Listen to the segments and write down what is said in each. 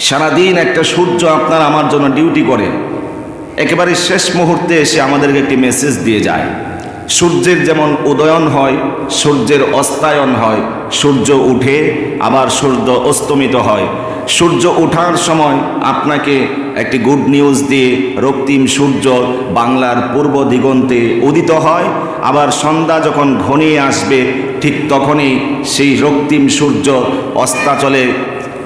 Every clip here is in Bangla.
সারাদিন একটা সূর্য আপনার আমার জন্য ডিউটি করে। একেবারে শেষ মুহূর্তে এসে আমাদেরকে একটি মেসেজ দিয়ে যায়। সূর্যের যেমন উদয়ন হয়, সূর্যের অস্তায়ন হয়, সূর্য উঠে আবার সূর্য অস্তমিত হয়। সূর্য ওঠার সময় আপনাকে একটি গুড নিউজ দিয়ে রক্তিম সূর্য বাংলার পূর্ব দিগন্তে উদিত হয়। আবার সন্ধ্যা যখন ঘনিয়ে আসবে, ঠিক তখনই সেই রক্তিম সূর্য অস্তাচলে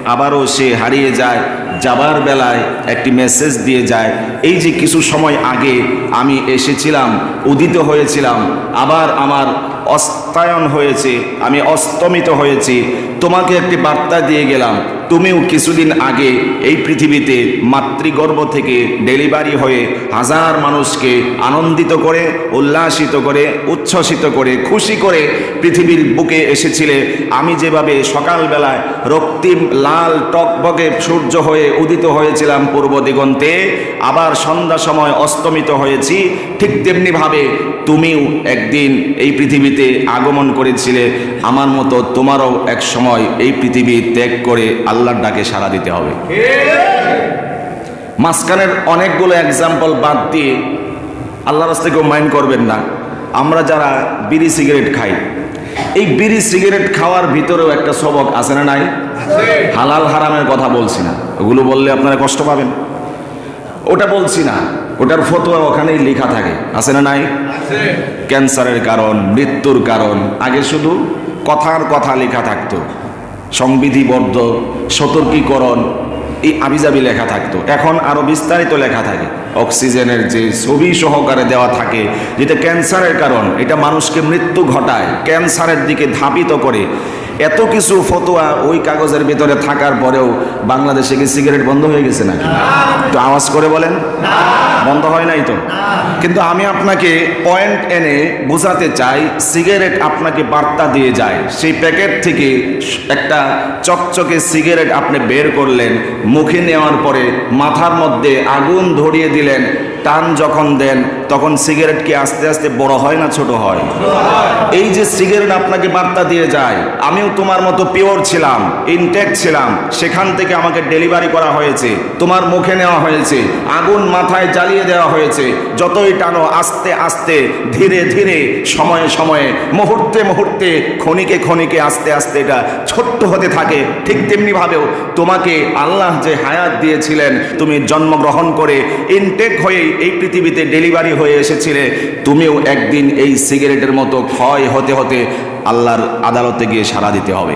আবারও সে হারিয়ে যায়, যাবার বেলায় একটি মেসেজ দিয়ে যায়, এই যে কিছু সময় আগে আমি এসেছিলাম, উদিত হয়েছিলাম, আবার আমার অস্তায়ন হয়েছে, আমি অস্তমিত হয়েছি তোমাকে একটি বার্তা দিয়ে গেলাম। তুমিও কিছুদিন আগে এই পৃথিবীতে মাতৃগর্ভ থেকে ডেলিভারি হয়ে হাজার মানুষকে আনন্দিত করে, উল্লাসিত করে, উচ্ছ্বসিত করে, খুশি করে পৃথিবীর বুকে এসেছিলে। আমি যেভাবে সকালবেলায় রক্তিম লাল টকবগে সূর্য হয়ে উদিত হয়েছিলাম পূর্ব দিগন্তে, আবার সন্ধ্যা সময় অস্তমিত হয়েছি, ঠিক তেমনিভাবে তুমিও একদিন এই পৃথিবীতে আগমন করেছিলে। আমার মতো তোমারও এক সময় এই পৃথিবী ত্যাগ করে আল্লাহর ডাকে সাড়া দিতে হবে। মাঝখানের অনেকগুলো এক্সাম্পল বাদ দিয়ে আল্লাহর রাস্তায় কেউ মাইন্ড করবেন না। আমরা যারা বিড়ি সিগারেট খাই এই বিড়ি সিগারেট খাওয়ার ভিতরেও একটা সবক আছে না নাই? হালাল হারামের কথা বলছি না। ওগুলো বললে আপনারা কষ্ট পাবেন। ওটা বলছি না। ওটার ফতোয়া ওখানেই লেখা থাকে। আছে না নাই? ক্যান্সারের কারণ মৃত্যুর কারণ। আগে শুধু কথার কথা লেখা থাকতো। সংবিধিবদ্ধ, সতর্কীকরণ, এই আবিজাবি লেখা থাকতো। এখন আরও বিস্তারিত লেখা থাকে। অক্সিজেনের যে ছবি সহকারে দেওয়া থাকে, যেটা ক্যান্সারের কারণ, এটা মানুষকে মৃত্যু ঘটায়, ক্যান্সারের দিকে ধাপিত করে। এত কিছু ফতোয়া ওই কাগজের ভিতরে থাকার পরেও বাংলাদেশে কি সিগারেট বন্ধ হয়ে গেছে নাকি? তো আওয়াজ করে বলেন। বন্ধ হয় নাই তো? কিন্তু আমি আপনাকে পয়েন্ট এনে বোঝাতে চাই, সিগারেট আপনাকে বার্তা দিয়ে যায়। সেই প্যাকেট থেকে একটা চকচকে সিগারেট আপনি বের করলেন, মুখে নেওয়ার পরে মাথার মধ্যে আগুন ধরিয়ে দিলেন, টান যখন দেন তখন সিগারেট কি আস্তে আস্তে বড় হয় না ছোট হয়? এই যে সিগারেট আপনাকে বার্তা দিয়ে যায়, আমিও তোমার মতো পিওর ছিলাম ইনটেক ছিলাম, সেখান থেকে আমাকে ডেলিভারি করা হয়েছে, তোমার মুখে নেওয়া হয়েছে, আগুন মাথায় জ্বালিয়ে দেওয়া হয়েছে, যতই টানো, আস্তে আস্তে, ধীরে ধীরে, সময়ে সময়ে, মুহূর্তে মুহূর্তে, ক্ষণিকে ক্ষণিকে, আস্তে আস্তে এটা ছোট্ট হতে থাকে, ঠিক তেমনি ভাবেও তোমাকে আল্লাহ যে হায়াত দিয়েছিলেন, তুমি জন্মগ্রহণ করে ইনটেক হয়ে এই পৃথিবীতে ডেলিভারি হয়ে এসেছিলে তুমিও একদিন এই সিগারেটের মতো ক্ষয় হতে হতে আল্লাহর আদালতে গিয়ে সাড়া দিতে হবে।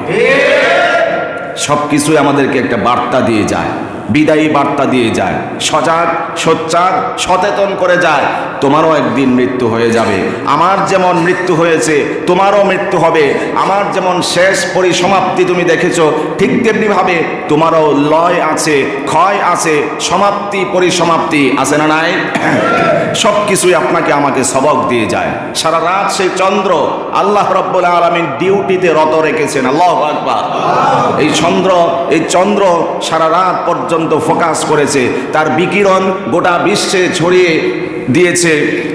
সব কিছুই আমাদেরকে একটা বার্তা দিয়ে যায়। বিদায়ী বার্তা দিয়ে যায়। সজাগ, সোচ্চার, সচেতন করে যায়। তোমারও একদিন মৃত্যু হয়ে যাবে। আমার যেমন মৃত্যু হয়েছে, তোমারও মৃত্যু হবে। আমার যেমন শেষ পরিসমাপ্তি তুমি দেখেছ, ঠিক তেমনিভাবে তোমারও লয় আছে, ক্ষয় আছে, সমাপ্তি, পরিসমাপ্তি আছে না নাই? সব কিছুই আপনাকে আমাকে সবক দিয়ে যায়। সারা রাত সেই চন্দ্র আল্লাহ রব্বুল আলমিন ডিউটিতে রত রেখেছেন। আল্লাহ এই চন্দ্র এই চন্দ্র সারা রাত পর্যন্ত ফোকাস করেছে। তার বিকিরণ গোটা বিশ্বে ছড়িয়ে দিয়েছে।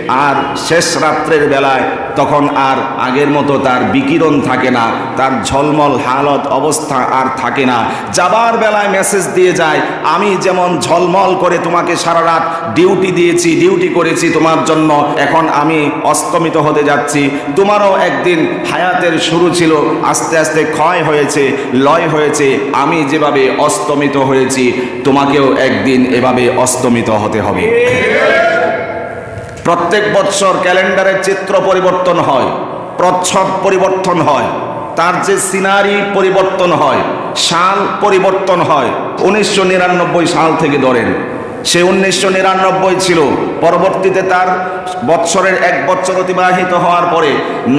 আর শেষ রাত্রের বেলায় তখন আর আগের মতো তার বিকিরণ থাকে না, তার ঝলমল, হালত, অবস্থা আর থাকে না। যাবার বেলায় মেসেজ দিয়ে যায়, আমি যেমন ঝলমল করে তোমাকে সারা রাত ডিউটি দিয়েছি ডিউটি করেছি তোমার জন্য, এখন আমি অস্তমিত হতে যাচ্ছি। তোমারও একদিন হায়াতের শুরু ছিল, আস্তে আস্তে ক্ষয় হয়েছে, লয় হয়েছে, আমি যেভাবে অস্তমিত হয়েছি, তোমাকেও একদিন এভাবে অস্তমিত হতে হবে। প্রত্যেক বৎসর ক্যালেন্ডারের চিত্র পরিবর্তন হয়, প্রচ্ছদ পরিবর্তন হয়, তার যে সিনারি পরিবর্তন হয়, সাল পরিবর্তন হয়, উনিশশো নিরানব্বই সাল থেকে ধরেন। সে উনিশশো নিরানব্বই ছিল, পরবর্তীতে তার বৎসরের এক বছর অতিবাহিত হওয়ার পরে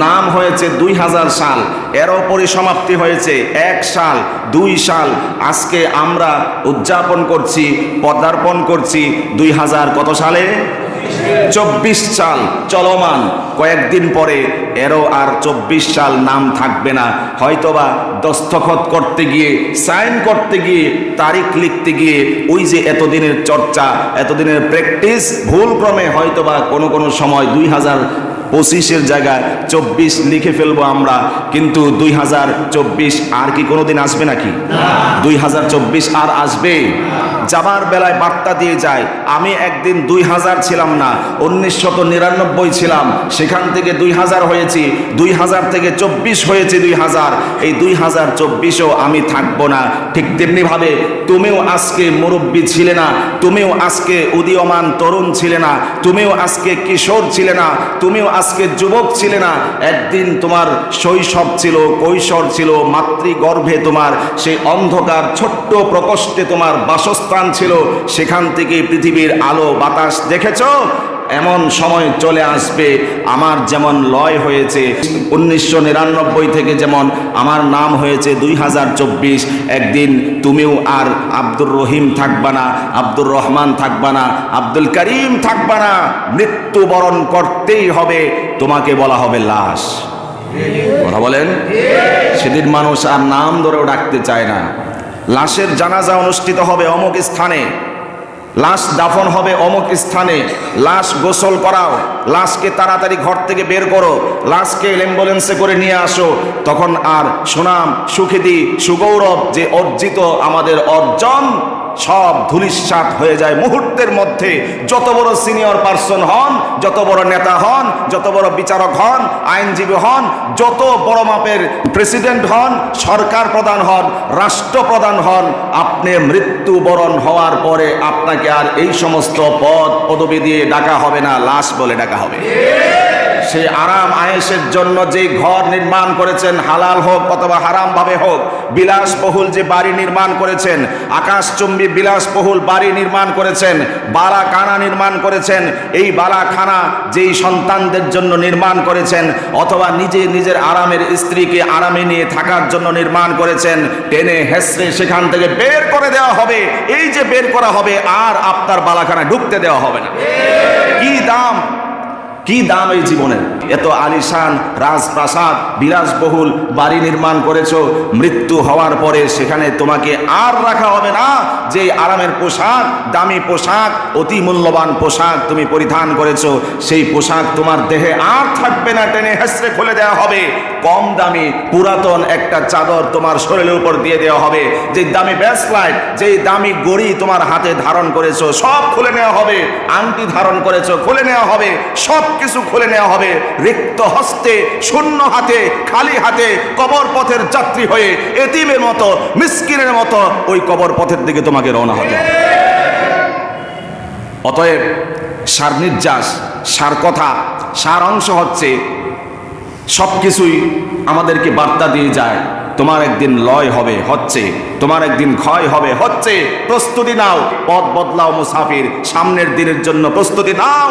নাম হয়েছে দুই হাজার সাল, এরও পরিসমাপ্তি হয়েছে এক সাল, দুই সাল। আজকে আমরা উদযাপন করছি, পদার্পণ করছি দুই হাজার কত সালে? চব্বিশ সাল চলমান। কয়েকদিন পরে এরও আর চব্বিশ সাল নাম থাকবে না। হয়তোবা দস্তখত করতে গিয়ে, সাইন করতে গিয়ে, তারিখ লিখতে গিয়ে ওই যে এতদিনের চর্চা, এতদিনের প্র্যাকটিস, ভুলক্রমে হয়তোবা কোনো কোনো সময় দুই হাজার পঁচিশের জায়গায় চব্বিশ লিখে ফেলব আমরা। কিন্তু দুই হাজার চব্বিশ আর কি কোনোদিন আসবে নাকি? দুই হাজার চব্বিশ আর আসবে। যাবার বেলায় বার্তা দিয়ে যায়, আমি একদিন দুই হাজার ছিলাম না, উনিশশত নিরানব্বই ছিলাম, সেখান থেকে দুই হাজার হয়েছি, দুই হাজার থেকে চব্বিশ হয়েছে দুই হাজার। এই দুই হাজার চব্বিশেও আমি থাকব না। ঠিক তেমনিভাবে তুমিও আজকে মুরব্বী ছিলে না, তুমিও আজকে উদীয়মান তরুণ ছিলে না, তুমিও আজকে কিশোর ছিলে না, তুমিও আজকে যুবক ছিলে না, একদিন তোমার শৈশব ছিল, কৈশোর ছিল, মাতৃগর্ভে তোমার সেই অন্ধকার ছোট্ট প্রকোষ্ঠে তোমার বাসস্থান ছিল, সেখান থেকে পৃথিবীর আলো বাতাস দেখেছ? এমন সময় চলে আসবে, আমার যেমন লয় হয়েছে, উনিশশো নিরানব্বই থেকে যেমন আমার নাম হয়েছে দুই হাজার চব্বিশ, একদিন তুমিও আর আব্দুর রহিম থাকবা না, আব্দুর রহমান থাকবা না, আব্দুল করিম থাকবা না, মৃত্যুবরণ করতেই হবে, তোমাকে বলা হবে লাশ। কথা বলেন? সেদিন মানুষ আর নাম ধরেও ডাকতে চায় না। লাশের জানাজা অনুষ্ঠিত হবে অমুক স্থানে। লাশ দাফন হবে অমুক স্থানে। লাশ গোসল করাও। লাশকে তাড়াতাড়ি ঘর থেকে বের করো। লাশকে অ্যাম্বুলেন্সে করে নিয়ে আসো। তখন আর সুনাম সুখিদি সুগৌরব যে অর্জিত আমাদের অর্জন সব ধুলিস্বাত হয়ে যায় মুহূর্তের মধ্যে। যত বড় সিনিয়র পার্সন হন, যত বড় নেতা হন, যত বড় বিচারক হন, আইনজীবী হন, যত বড় মাপের প্রেসিডেন্ট হন, সরকার প্রধান হন, রাষ্ট্র প্রধান হন, আপনি মৃত্যুবরণ হওয়ার পরে আপনাকে আর এই সমস্ত পদ, পদবি দিয়ে ডাকা হবে না, লাশ বলে ডাকা হবে। সেই আরাম আয়েসের জন্য যে ঘর নির্মাণ করেছেন, হালাল হোক অথবা হারাম ভাবে হোক, বিলাসবহুল যে বাড়ি নির্মাণ করেছেন, আকাশচুম্বী বিলাসবহুল বাড়ি নির্মাণ করেছেন বালা কানা নির্মাণ করেছেন, এই বালা খানা যেই সন্তানদের জন্য নির্মাণ করেছেন, অথবা নিজে নিজের আরামের স্ত্রীকে আরামে নিয়ে থাকার জন্য নির্মাণ করেছেন, টেনে হেসড়ে সেখান থেকে বের করে দেওয়া হবে। এই যে বের করা হবে, আর আপনার বালাখানা ঢুকতে দেওয়া হবে না। কি দাম এই জীবনের এত আলিশান, রাজপ্রাসাদ, বিলাসবহুল বাড়ি নির্মাণ করেছ, মৃত্যু হওয়ার পরে সেখানে তোমাকে আর রাখা হবে না। যে আরামের পোশাক, দামি পোশাক, অতি মূল্যবান পোশাক তুমি পরিধান করেছ, সেই পোশাক তোমার দেহে আর থাকবে না, টেনে হেসড়ে খুলে দেওয়া হবে। কম দামি, পুরাতন একটা চাদর তোমার শরীরের উপর দিয়ে দেওয়া হবে। যে দামি ব্যাসলাইট যেই দামি গড়ি তোমার হাতে ধারণ করেছ, সব খুলে নেওয়া হবে। আংটি ধারণ করেছ, খুলে নেওয়া হবে। সব কিছু খুলে নেওয়া হবে। রিক্ত হস্তে, শূন্য হাতে, খালি হাতে কবর পথের যাত্রী হয়ে এতিমের মতো, মিসকিনের মতো ওই কবর পথের দিকে তোমাকে রওনা হতে অতএব সার নির্যাস, সার কথা, সার অংশ হচ্ছে সব কিছুই আমাদেরকে বার্তা দিয়ে যায়, তোমার একদিন লয় হবে, হচ্ছে, তোমার একদিন ক্ষয় হবে, হচ্ছে, প্রস্তুতি নাও, পথ বদলাও মুসাফির, সামনের দিনের জন্য প্রস্তুতি নাও।